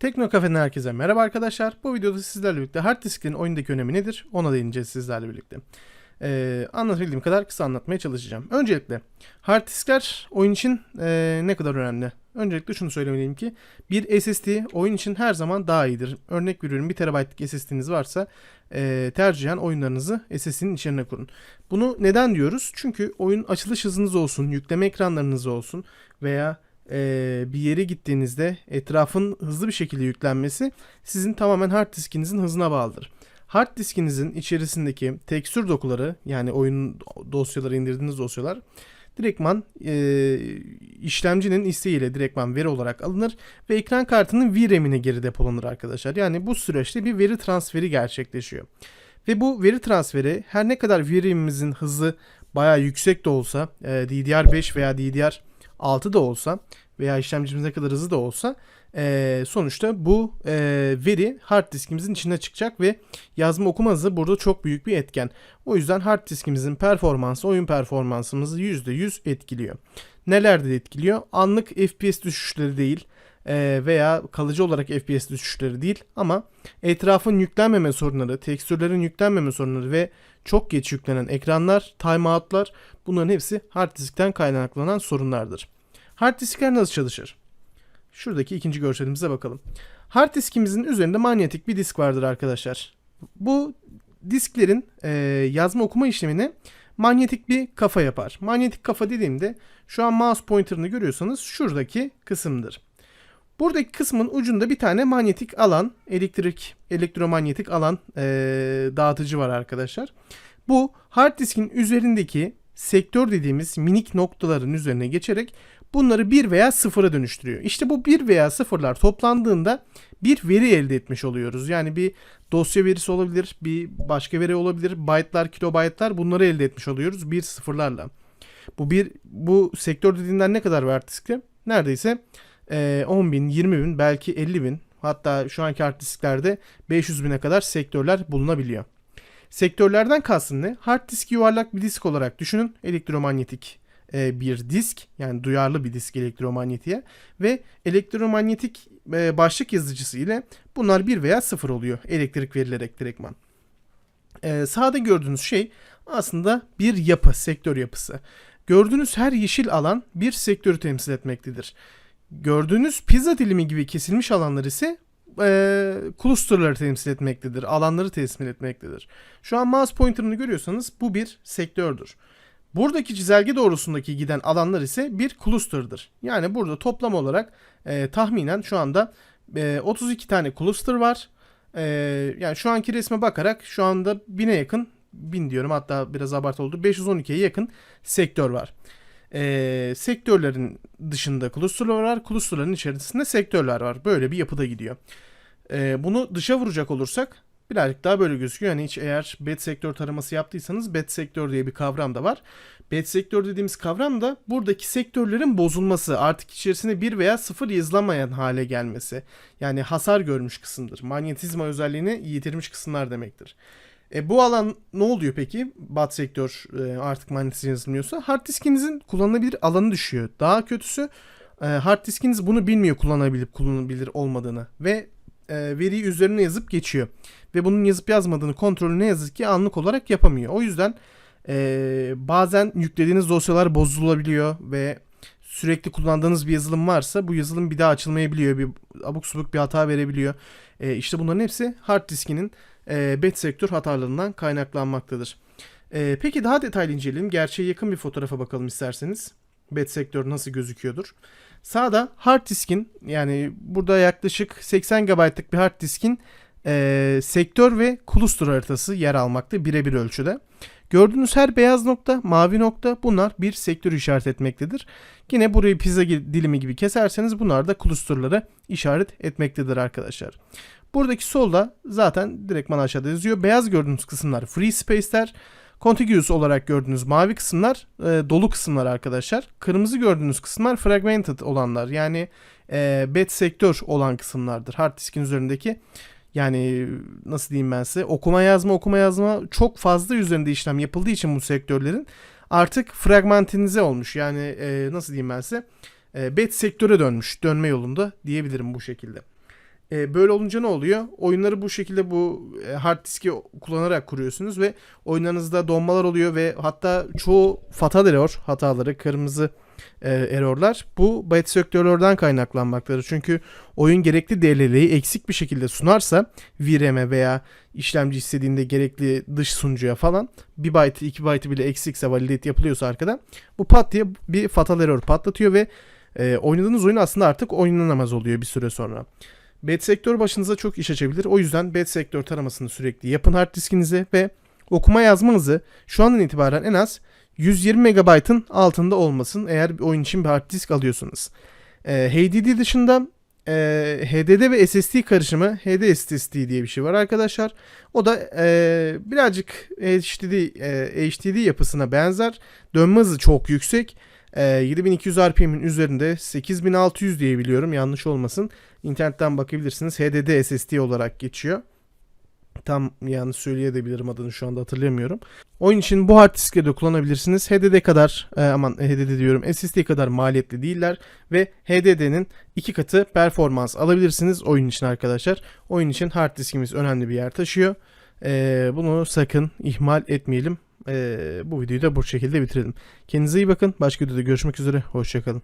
Tekno Kafe'den herkese merhaba arkadaşlar. Bu videoda sizlerle birlikte hard disklerin oyundaki önemi nedir ona değineceğiz sizlerle birlikte. Ee, anlatabildiğim kadar kısa anlatmaya çalışacağım. Öncelikle hard diskler oyun için e, ne kadar önemli? Öncelikle şunu söylemeliyim ki bir SSD oyun için her zaman daha iyidir. Örnek veriyorum 1 TB'lık SSD'niz varsa e, tercihen oyunlarınızı SSD'nin içine kurun. Bunu neden diyoruz? Çünkü oyun açılış hızınız olsun, yükleme ekranlarınız olsun veya e, bir yere gittiğinizde etrafın hızlı bir şekilde yüklenmesi sizin tamamen hard diskinizin hızına bağlıdır. Hard diskinizin içerisindeki tekstür dokuları yani oyun dosyaları indirdiğiniz dosyalar direktman e, işlemcinin isteğiyle direktman veri olarak alınır ve ekran kartının VRAM'ine geri depolanır arkadaşlar. Yani bu süreçte bir veri transferi gerçekleşiyor. Ve bu veri transferi her ne kadar VRAM'imizin hızı bayağı yüksek de olsa e, DDR5 veya DDR6 da olsa veya işlemcimiz ne kadar hızlı da olsa e, sonuçta bu e, veri hard diskimizin içine çıkacak ve yazma okuma hızı burada çok büyük bir etken. O yüzden hard diskimizin performansı oyun performansımızı %100 etkiliyor. Nelerde etkiliyor? Anlık FPS düşüşleri değil e, veya kalıcı olarak FPS düşüşleri değil ama etrafın yüklenmeme sorunları, tekstürlerin yüklenmeme sorunları ve çok geç yüklenen ekranlar, timeoutlar bunların hepsi hard diskten kaynaklanan sorunlardır. Hard diskler nasıl çalışır? Şuradaki ikinci görselimize bakalım. Hard diskimizin üzerinde manyetik bir disk vardır arkadaşlar. Bu disklerin e, yazma okuma işlemini manyetik bir kafa yapar. Manyetik kafa dediğimde şu an mouse pointer'ını görüyorsanız şuradaki kısımdır. Buradaki kısmın ucunda bir tane manyetik alan, elektrik, elektromanyetik alan e, dağıtıcı var arkadaşlar. Bu hard diskin üzerindeki sektör dediğimiz minik noktaların üzerine geçerek bunları 1 veya 0'a dönüştürüyor. İşte bu 1 veya 0'lar toplandığında bir veri elde etmiş oluyoruz. Yani bir dosya verisi olabilir, bir başka veri olabilir, byte'lar, kilobaytlar bunları elde etmiş oluyoruz 1 sıfırlarla. Bu bir bu sektör dediğinden ne kadar var diskte? Neredeyse e, 10 bin, 20 bin, belki 50 bin hatta şu anki hard disklerde 500 bine kadar sektörler bulunabiliyor. Sektörlerden kastım ne? Hard disk yuvarlak bir disk olarak düşünün. Elektromanyetik e, bir disk yani duyarlı bir disk elektromanyetiğe ve elektromanyetik e, başlık yazıcısı ile bunlar 1 veya 0 oluyor elektrik verilerek direktman. E, sağda gördüğünüz şey aslında bir yapı, sektör yapısı. Gördüğünüz her yeşil alan bir sektörü temsil etmektedir. Gördüğünüz pizza dilimi gibi kesilmiş alanlar ise e, clusterları temsil etmektedir. Alanları temsil etmektedir. Şu an mouse pointer'ını görüyorsanız bu bir sektördür. Buradaki çizelge doğrusundaki giden alanlar ise bir cluster'dır. Yani burada toplam olarak e, tahminen şu anda e, 32 tane cluster var. E, yani şu anki resme bakarak şu anda 1000'e yakın 1000 diyorum hatta biraz abart oldu 512'ye yakın sektör var. E, sektörlerin dışında clusterlar var. Clusterların içerisinde sektörler var. Böyle bir yapıda gidiyor. E, bunu dışa vuracak olursak birazcık daha böyle gözüküyor. Yani hiç eğer bet sektör taraması yaptıysanız bet sektör diye bir kavram da var. Bet sektör dediğimiz kavram da buradaki sektörlerin bozulması, artık içerisinde bir veya sıfır yazılamayan hale gelmesi. Yani hasar görmüş kısımdır. Manyetizma özelliğini yitirmiş kısımlar demektir. E, bu alan ne oluyor peki? Bat sektör e, artık manyetizma yazılmıyorsa hard diskinizin kullanılabilir alanı düşüyor. Daha kötüsü e, hard diskiniz bunu bilmiyor kullanabilip kullanılabilir olmadığını ve e, veriyi üzerine yazıp geçiyor. Ve bunun yazıp yazmadığını kontrolü ne yazık ki anlık olarak yapamıyor. O yüzden e, bazen yüklediğiniz dosyalar bozulabiliyor ve sürekli kullandığınız bir yazılım varsa bu yazılım bir daha açılmayabiliyor. Bir abuk subuk bir hata verebiliyor. E, işte bunların hepsi hard diskinin e, bet sektör hatalarından kaynaklanmaktadır. E, peki daha detaylı inceleyelim. Gerçeğe yakın bir fotoğrafa bakalım isterseniz. Bet sektör nasıl gözüküyordur. Sağda hard diskin yani burada yaklaşık 80 GB'lık bir hard diskin e, sektör ve cluster haritası yer almakta birebir ölçüde. Gördüğünüz her beyaz nokta, mavi nokta bunlar bir sektör işaret etmektedir. Yine burayı pizza dilimi gibi keserseniz bunlar da clusterları işaret etmektedir arkadaşlar. Buradaki solda zaten direktman aşağıda yazıyor. Beyaz gördüğünüz kısımlar free space'ler. Contiguous olarak gördüğünüz mavi kısımlar e, dolu kısımlar arkadaşlar. Kırmızı gördüğünüz kısımlar fragmented olanlar. Yani e, bed sektör olan kısımlardır. Hard diskin üzerindeki yani nasıl diyeyim ben size okuma yazma okuma yazma çok fazla üzerinde işlem yapıldığı için bu sektörlerin artık fragmentinize olmuş. Yani e, nasıl diyeyim ben size e, bet sektöre dönmüş dönme yolunda diyebilirim bu şekilde. E, böyle olunca ne oluyor? Oyunları bu şekilde bu e, hard diski kullanarak kuruyorsunuz ve oyunlarınızda donmalar oluyor ve hatta çoğu fatal error hataları, kırmızı e, errorlar bu byte sektörlerden kaynaklanmaktadır. Çünkü oyun gerekli değerleri eksik bir şekilde sunarsa VRAM'e veya işlemci istediğinde gerekli dış sunucuya falan 1 byte 2 byte bile eksikse validate yapılıyorsa arkada bu pat diye bir fatal error patlatıyor ve e, oynadığınız oyun aslında artık oynanamaz oluyor bir süre sonra. Bad sektör başınıza çok iş açabilir. O yüzden bad sektör taramasını sürekli yapın hard diskinize ve okuma yazmanızı şu andan itibaren en az 120 MB'ın altında olmasın eğer bir oyun için bir hard disk alıyorsanız. Ee, HDD dışında e, HDD ve SSD karışımı HD SSD diye bir şey var arkadaşlar. O da e, birazcık HDD, e, HDD yapısına benzer. Dönme hızı çok yüksek. E, 7200 RPM'in üzerinde 8600 diye biliyorum yanlış olmasın. İnternetten bakabilirsiniz. HDD SSD olarak geçiyor. Tam yanlış söyleyebilirim adını şu anda hatırlamıyorum. Oyun için bu hard diskleri de kullanabilirsiniz. HDD kadar e, aman HDD diyorum SSD kadar maliyetli değiller ve HDD'nin iki katı performans alabilirsiniz oyun için arkadaşlar. Oyun için hard diskimiz önemli bir yer taşıyor. E, bunu sakın ihmal etmeyelim. E, bu videoyu da bu şekilde bitirelim. Kendinize iyi bakın. Başka videoda görüşmek üzere. Hoşçakalın.